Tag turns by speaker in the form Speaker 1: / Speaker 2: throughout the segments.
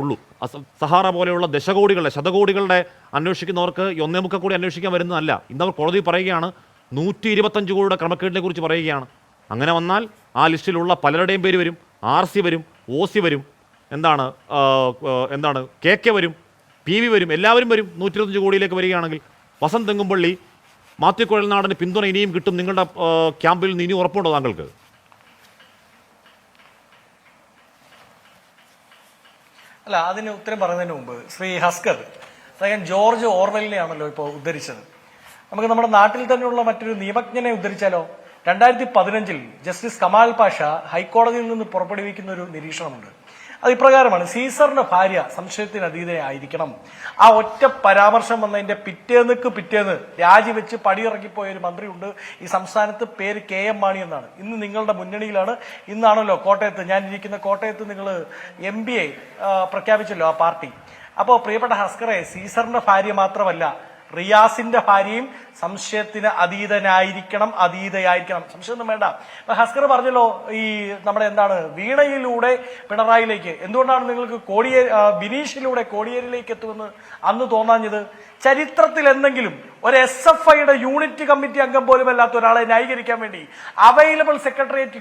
Speaker 1: ഉള്ളൂ. സഹാറ പോലെയുള്ള ദശകോടികളുടെ ശതകോടികളുടെ അന്വേഷിക്കുന്നവർക്ക് ഒന്നേ മുക്ക കൂടി അന്വേഷിക്കാൻ വരുന്നതല്ല. ഇന്ന് അവർ കോടതി പറയുകയാണ് നൂറ്റി ഇരുപത്തഞ്ച് കോടിയുടെ ക്രമക്കേടിനെ കുറിച്ച് പറയുകയാണ്. അങ്ങനെ വന്നാൽ ആ ലിസ്റ്റിലുള്ള പലരുടെയും പേര് വരും. ആർ സി വരും ഒ സി വരും എന്താണ് എന്താണ് കെ കെ വരും പി വി വരും എല്ലാവരും വരും നൂറ്റി ഇരുപത്തഞ്ച് കോടിയിലേക്ക് വരികയാണെങ്കിൽ. വസന്ത് തെങ്ങുംപള്ളി മാത്യു കുഴൽനാടിന് പിന്തുണ ഇനിയും കിട്ടും നിങ്ങളുടെ ക്യാമ്പിൽ നിന്ന് ഇനി ഉറപ്പുണ്ടോ താങ്കൾക്ക്?
Speaker 2: അല്ല അതിന് ഉത്തരം പറയുന്നതിന് മുമ്പ് ശ്രീ ഹസ്കർ അദ്ദേഹം ജോർജ് ഓർവെലിനെയാണല്ലോ ഇപ്പോൾ ഉദ്ധരിച്ചത്. നമുക്ക് നമ്മുടെ നാട്ടിൽ തന്നെയുള്ള മറ്റൊരു നിയമജ്ഞനെ ഉദ്ധരിച്ചാലോ? രണ്ടായിരത്തി പതിനഞ്ചിൽ ജസ്റ്റിസ് കമാൽ പാഷ ഹൈക്കോടതിയിൽ നിന്ന് പുറപ്പെടുവിക്കുന്ന ഒരു നിരീക്ഷണമുണ്ട്. അത് ഇപ്രകാരമാണ് സീസറിന്റെ ഭാര്യ സംശയത്തിന് അതീതയായിരിക്കണം. ആ ഒറ്റ പരാമർശം വന്നതിന്റെ പിറ്റേന്നക്ക് പിറ്റേന്ന് രാജിവെച്ച് പടിയിറക്കിപ്പോയ ഒരു മന്ത്രിയുണ്ട്. ഈ സംസ്ഥാനത്ത് പേര് കെ എം മാണി എന്നാണ്. ഇന്ന് നിങ്ങളുടെ മുന്നണിയിലാണ്. ഇന്നാണല്ലോ കോട്ടയത്ത് ഞാൻ ഇരിക്കുന്ന കോട്ടയത്ത് നിങ്ങൾ എം ബി എ പ്രഖ്യാപിച്ചല്ലോ ആ പാർട്ടി. അപ്പോൾ പ്രിയപ്പെട്ട ഹസ്കറെ സീസറിന്റെ ഭാര്യ മാത്രമല്ല റിയാസിന്റെ ഭാര്യയും സംശയത്തിന് അതീതനായിരിക്കണം അതീതയായിരിക്കണം. സംശയമൊന്നും വേണ്ട. അപ്പൊ ഹസ്കർ പറഞ്ഞല്ലോ ഈ നമ്മുടെ എന്താണ് വീണയിലൂടെ പിണറായിലേക്ക്. എന്തുകൊണ്ടാണ് നിങ്ങൾക്ക് കോടിയേ ബിനീഷിലൂടെ കോടിയേരിയിലേക്ക് എത്തുമെന്ന് അന്ന് തോന്നാഞ്ഞത്? ചരിത്രത്തിൽ എന്തെങ്കിലും ഒരു എസ് എഫ് ഐയുടെ യൂണിറ്റ് കമ്മിറ്റി അംഗം പോലും അല്ലാത്ത ഒരാളെ ന്യായീകരിക്കാൻ വേണ്ടി അവൈലബിൾ സെക്രട്ടേറിയറ്റ്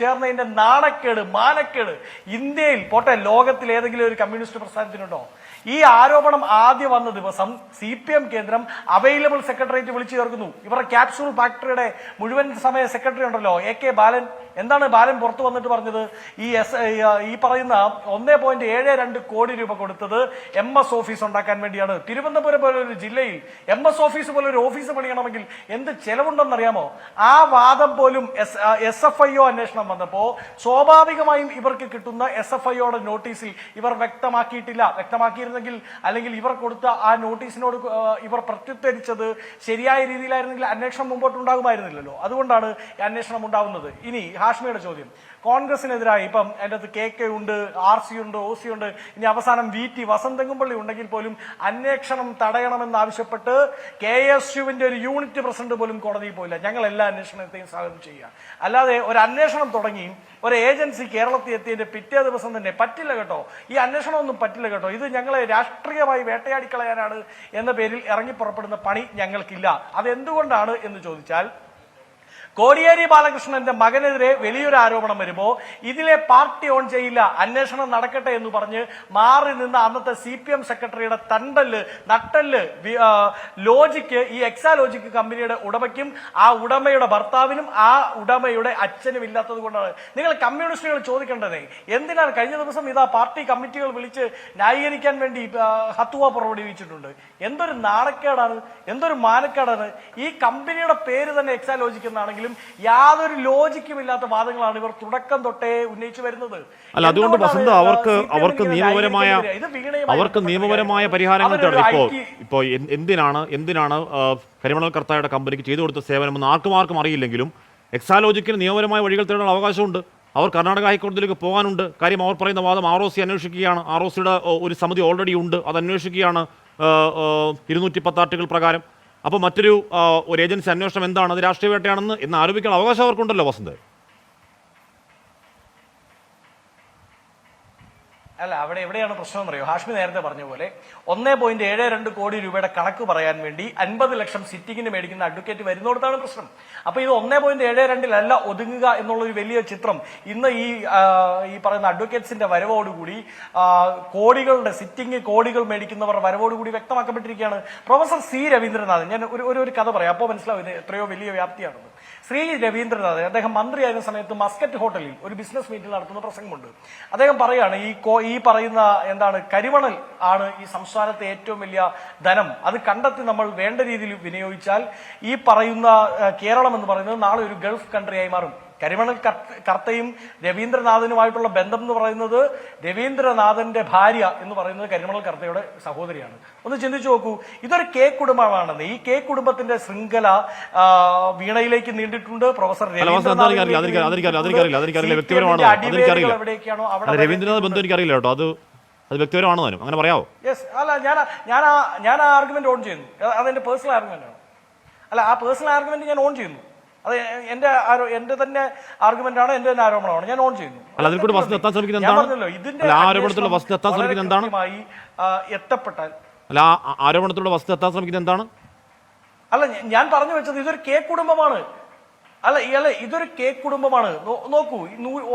Speaker 2: ചേർന്നതിന്റെ നാണക്കേട് മാനക്കേട് ഇന്ത്യയിൽ പോട്ടെ ലോകത്തിൽ ഏതെങ്കിലും ഒരു കമ്മ്യൂണിസ്റ്റ് പ്രസ്ഥാനത്തിനുണ്ടോ? ഈ ആരോപണം ആദ്യം വന്ന ദിവസം സി പി എം കേന്ദ്രം അവൈലബിൾ സെക്രട്ടേറിയറ്റ് വിളിച്ചു ചേർക്കുന്നു. ഇവരുടെ ക്യാപ്സൂൾ ഫാക്ടറിയുടെ മുഴുവൻ സമയ സെക്രട്ടറി ഉണ്ടല്ലോ എ കെ ബാലൻ. എന്താണ് ബാലൻ പുറത്തു വന്നിട്ട് പറഞ്ഞത്? ഈ എസ് ഈ പറയുന്ന ഒന്നേ പോയിന്റ് ഏഴ് രണ്ട് കോടി രൂപ കൊടുത്തത് എം എസ് ഓഫീസ് ഉണ്ടാക്കാൻ വേണ്ടിയാണ്. തിരുവനന്തപുരം പോലെ ഒരു ജില്ലയിൽ എം എസ് ഓഫീസ് പോലെ ഒരു ഓഫീസ് പണിയണമെങ്കിൽ എന്ത് ചെലവുണ്ടെന്നറിയാമോ? ആ വാദം പോലും S S F I O അന്വേഷണം വന്നപ്പോൾ സ്വാഭാവികമായും ഇവർക്ക് കിട്ടുന്ന എസ് എഫ് ഐ ഒയുടെ നോട്ടീസിൽ ഇവർ വ്യക്തമാക്കിയിട്ടില്ല. വ്യക്തമാക്കിയിരുന്നെങ്കിൽ അല്ലെങ്കിൽ ഇവർ കൊടുത്ത ആ നോട്ടീസിനോട് ഇവർ പ്രത്യുത്തരിച്ചത് ശരിയായ രീതിയിലായിരുന്നെങ്കിൽ അന്വേഷണം മുമ്പോട്ടുണ്ടാകുമായിരുന്നില്ലല്ലോ അതുകൊണ്ടാണ് അന്വേഷണം ഉണ്ടാവുന്നത്. ഇനി ഹാഷ്മിയുടെ ചോദ്യം. കോൺഗ്രസിനെതിരായി ഇപ്പം അതിന്റെ അടുത്ത് കെ കെ ഉണ്ട് ആർ സി ഉണ്ട് ഒ സി ഉണ്ട്. ഇനി അവസാനം വി ടി വസന്തകുംപള്ളി ഉണ്ടെങ്കിൽ പോലും അന്വേഷണം തടയണമെന്ന് ആവശ്യപ്പെട്ട് കെ എസ് യുവിന്റെ ഒരു യൂണിറ്റ് പ്രസിഡന്റ് പോലും കോടതിയിൽ പോയില്ല. ഞങ്ങൾ എല്ലാ അന്വേഷണത്തെയും സ്വാഗതം ചെയ്യുക. അല്ലാതെ ഒരു അന്വേഷണം തുടങ്ങി ഒരു ഏജൻസി കേരളത്തിൽ എത്തിയതിന്റെ പിറ്റേ ദിവസം തന്നെ പറ്റില്ല കേട്ടോ. ഈ അന്വേഷണം ഒന്നും പറ്റില്ല കേട്ടോ. ഇത് ഞങ്ങളെ രാഷ്ട്രീയമായി വേട്ടയാടിക്കളയാനാണ് എന്ന പേരിൽ ഇറങ്ങി പുറപ്പെടുന്ന പണി ഞങ്ങൾക്കില്ല. അതെന്തുകൊണ്ടാണ് എന്ന് ചോദിച്ചാൽ കോടിയേരി ബാലകൃഷ്ണന്റെ മകനെതിരെ വലിയൊരു ആരോപണം വരുമ്പോ ഇതിലെ പാർട്ടി ഓൺ ചെയ്യില്ല അന്വേഷണം നടക്കട്ടെ എന്ന് പറഞ്ഞ് മാറി നിന്ന അന്നത്തെ സി പി എം സെക്രട്ടറിയുടെ തണ്ടൽ നട്ടൽ ലോജിക്ക് ഈ എക്സാ ലോജിക്ക് കമ്പനിയുടെ ഉടമയ്ക്കും ആ ഉടമയുടെ ഭർത്താവിനും ആ ഉടമയുടെ അച്ഛനും ഇല്ലാത്തത് കൊണ്ടാണ്. നിങ്ങൾ കമ്മ്യൂണിസ്റ്റുകൾ ചോദിക്കേണ്ടതേ എന്തിനാണ് കഴിഞ്ഞ ദിവസം ഇതാ പാർട്ടി കമ്മിറ്റികൾ വിളിച്ച് ന്യായീകരിക്കാൻ വേണ്ടി ഹത്തുവ പുറപ്പെടുവിച്ചിട്ടുണ്ട്? എന്തൊരു നാണക്കേടാണ് എന്തൊരു മാനക്കേടാണ്. ഈ കമ്പനിയുടെ പേര് തന്നെ എക്സാ ലോജിക് എന്നാണെങ്കിലും യാതൊരു ലോജിക്കും ഇല്ലാത്ത വാദങ്ങളാണ് ഇവർ തുടക്കം തൊട്ടേ ഉന്നയിച്ചു വരുന്നത്.
Speaker 1: അല്ല അതുകൊണ്ട് വസന്ത് അവർക്ക് അവർക്ക് നിയമപരമായ അവർക്ക് നിയമപരമായ. പരിഹാരങ്ങൾ
Speaker 2: ഇപ്പോ
Speaker 1: തേടണം ഇപ്പോൾ ഇപ്പോൾ എന്തിനാണ് എന്തിനാണ് കരിമണൽ കർത്തായുടെ കമ്പനിക്ക് ചെയ്തു കൊടുത്ത സേവനമെന്ന് ആർക്കും ആർക്കും അറിയില്ലെങ്കിലും എക്സാലോജിക്കിന് നിയമപരമായ വഴികൾ തേടാനുള്ള അവകാശമുണ്ട്. അവർ കർണാടക ഹൈക്കോടതിയിലേക്ക് പോകാനുണ്ട്. കാര്യം അവർ പറയുന്ന വാദം ആർ ഒ സി അന്വേഷിക്കുകയാണ്. ആർ ഒ സിയുടെ ഒരു സമിതി ഓൾറെഡി ഉണ്ട്. അത് അന്വേഷിക്കുകയാണ്. ഇരുന്നൂറ്റി പത്താർട്ടുകൾ പ്രകാരം. അപ്പോൾ മറ്റൊരു ഒരു ഏജൻസി അന്വേഷണം എന്താണ്? അത് രാഷ്ട്രീയ വേട്ടയാണെന്ന് എന്ന് ആരോപിക്കാൻ അവകാശം അവർക്കുണ്ടല്ലോ വസന്ത്.
Speaker 2: അല്ല അവിടെ എവിടെയാണ് പ്രശ്നം എന്നറിയോ? ഹാഷ്മി നേരത്തെ പറഞ്ഞ പോലെ ഒന്നേ പോയിന്റ് ഏഴ് രണ്ട് കോടി രൂപയുടെ കണക്ക് പറയാൻ വേണ്ടി അൻപത് ലക്ഷം സിറ്റിങ്ങിന് മേടിക്കുന്ന അഡ്വക്കേറ്റ് വരുന്നിടത്താണ് പ്രശ്നം. അപ്പൊ ഇത് ഒന്നേ പോയിന്റ് ഏഴ് രണ്ടിലല്ല ഒതുങ്ങുക എന്നുള്ള ഒരു വലിയ ചിത്രം. ഇന്ന് ഈ ഈ പറയുന്ന അഡ്വക്കേറ്റ്സിന്റെ വരവോടുകൂടി കോടികളുടെ സിറ്റിംഗ് കോടികൾ മേടിക്കുന്നവർ വരവോടുകൂടി വ്യക്തമാക്കപ്പെട്ടിരിക്കുകയാണ്. പ്രൊഫസർ സി രവീന്ദ്രനാഥൻ ഞാൻ ഒരു ഒരു- കഥ പറയാം. അപ്പോൾ മനസ്സിലാവും എത്രയോ വലിയ വ്യാപ്തിയാണെന്ന്. ശ്രീ രവീന്ദ്രനാഥൻ അദ്ദേഹം മന്ത്രിയായിരുന്ന സമയത്ത് മസ്കറ്റ് ഹോട്ടലിൽ ഒരു ബിസിനസ് മീറ്റിൽ നടത്തുന്ന പ്രസംഗമുണ്ട്. അദ്ദേഹം പറയാണ് ഈ ഈ പറയുന്ന എന്താണ് കരിമണൽ ആണ് ഈ സംസ്ഥാനത്തെ ഏറ്റവും വലിയ ധനം. അത് കണ്ടെത്തി നമ്മൾ വേണ്ട രീതിയിൽ വിനിയോഗിച്ചാൽ ഈ പറയുന്ന കേരളം എന്ന് പറയുന്നത് നാളെ ഒരു ഗൾഫ് കൺട്രി ആയി മാറും. കരിമണൽ കർത്തയും രവീന്ദ്രനാഥനുമായിട്ടുള്ള ബന്ധം എന്ന് പറയുന്നത് രവീന്ദ്രനാഥന്റെ ഭാര്യ എന്ന് പറയുന്നത് കരിമണൽ കർത്തയുടെ സഹോദരിയാണ്. ഒന്ന് ചിന്തിച്ചു നോക്കൂ ഇതൊരു കെ കുടുംബമാണെന്ന് ഈ കെ കുടുംബത്തിന്റെ ശൃംഖല വീണയിലേക്ക് നീണ്ടിട്ടുണ്ട്. പ്രൊഫസർ
Speaker 1: രവീന്ദ്രനാഥ് ബന്ധം എനിക്കറിയില്ല കേട്ടോ. അത് അത് വ്യക്തിപരമാണോ അങ്ങനെ പറയാവോ?
Speaker 2: യെസ് അല്ല ഞാൻ ഞാൻ ആ ഞാൻ ആ ആർഗ്യുമെന്റ് ഓൺ ചെയ്യുന്നു. അത് അതെന്റെ പേഴ്സണൽ ആർഗ്യുമെന്റ് ആണ്. അല്ല ആ പേഴ്സണൽ ആർഗ്യുമെന്റ് ഞാൻ ഓൺ ചെയ്യുന്നു. അത് എന്റെ ആരോ എന്റെ തന്നെ ആർഗ്യുമെന്റാണ് ആണ് എന്റെ തന്നെ ആരോപണമാണ്. ഞാൻ ഓൺ ചെയ്യുന്നു.
Speaker 1: അല്ല, അതിൽ കൂടി വസ്തുത എത്താൻ ശ്രമിക്കുന്നത് എന്താണ്?
Speaker 2: പറഞ്ഞല്ലോ, ഇതിന്റെ
Speaker 1: ആരോപണത്തിലുള്ള വസ്തുത എത്താൻ ശ്രമിക്കുന്നത് എന്താണ്?
Speaker 2: കൃത്യമായി, ആ, എത്തപ്പെട്ടാൽ.
Speaker 1: അല്ല ആ ആരോപണത്തിലൂടെ വസ്തു എത്താൻ ശ്രമിക്കുന്നത് എന്താണ്?
Speaker 2: അല്ല ഞ- ഞാൻ പറഞ്ഞു വെച്ചത് ഇതൊരു കെ കുടുംബമാണ്. അല്ല ഇയാളെ ഇതൊരു കേക്ക് കുടുംബമാണ്. നോക്കൂ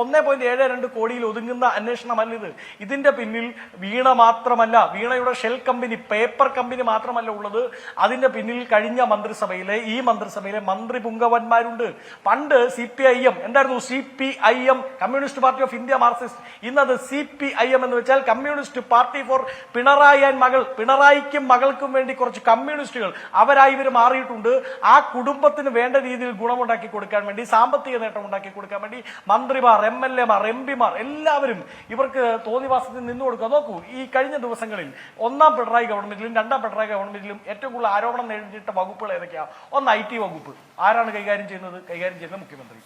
Speaker 2: ഒന്നേ പോയിന്റ് ഏഴ് രണ്ട് കോടിയിൽ ഒതുങ്ങുന്ന അന്വേഷണമല്ല ഇത്. ഇതിന്റെ പിന്നിൽ വീണ മാത്രമല്ല വീണയുടെ ഷെൽ കമ്പനി പേപ്പർ കമ്പനി മാത്രമല്ല ഉള്ളത്. അതിന്റെ പിന്നിൽ കഴിഞ്ഞ മന്ത്രിസഭയിലെ ഈ മന്ത്രിസഭയിലെ മന്ത്രി പുങ്കവന്മാരുണ്ട്. പണ്ട് സി പി ഐ എം എന്തായിരുന്നു? C P I M communist party of India Marxist. ഇന്നത് സി പി ഐ എം എന്ന് വെച്ചാൽ communist party for Pinarayi and മകൾ പിണറായിക്കും മകൾക്കും വേണ്ടി കുറച്ച് കമ്മ്യൂണിസ്റ്റുകൾ അവരായി ഇവർ മാറിയിട്ടുണ്ട്. ആ കുടുംബത്തിന് വേണ്ട രീതിയിൽ ഗുണമുണ്ടാക്കി കൊടുക്കാൻ വേണ്ടി സാമ്പത്തിക നേട്ടം ഉണ്ടാക്കി കൊടുക്കാൻ വേണ്ടി മന്ത്രിമാർ എം എൽ എമാർ എം പിമാർ എല്ലാവരും ഇവർക്ക് തോന്നിവാസത്തിൽ നിന്നു കൊടുക്കുക. നോക്കൂ ഈ കഴിഞ്ഞ ദിവസങ്ങളിൽ ഒന്നാം പിണറായി ഗവൺമെന്റിലും രണ്ടാം പിണറായി ഗവൺമെന്റിലും ഏറ്റവും കൂടുതൽ ആരോപണം നേരിട്ട വകുപ്പുകൾ ഏതൊക്കെയാണ് ഒന്ന് ഐ ടി വകുപ്പ്. ആരാണ് കൈകാര്യം ചെയ്യുന്നത്? കൈകാര്യം ചെയ്യുന്നത് മുഖ്യമന്ത്രി.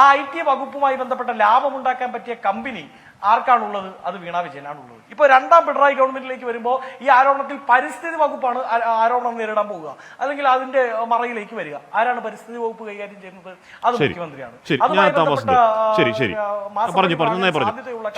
Speaker 2: ആ ഐ ടി വകുപ്പുമായി ബന്ധപ്പെട്ട ലാഭമുണ്ടാക്കാൻ പറ്റിയ കമ്പനി ആർക്കാണുള്ളത്? അത് വീണ വിജയനാണുള്ളത്. ഇപ്പൊ രണ്ടാം പിണറായി ഗവൺമെന്റിലേക്ക് വരുമ്പോൾ ഈ ആരോപണത്തിൽ പരിസ്ഥിതി വകുപ്പാണ് ആരോപണം നേരിടാൻ പോവുക. അല്ലെങ്കിൽ അതിന്റെ മറയിലേക്ക് വരിക. ആരാണ് പരിസ്ഥിതി വകുപ്പ് കൈകാര്യം ചെയ്യുന്നത്? അത് മുഖ്യമന്ത്രിയാണ്. അതുമായി ബന്ധപ്പെട്ട, സാധ്യതയുള്ള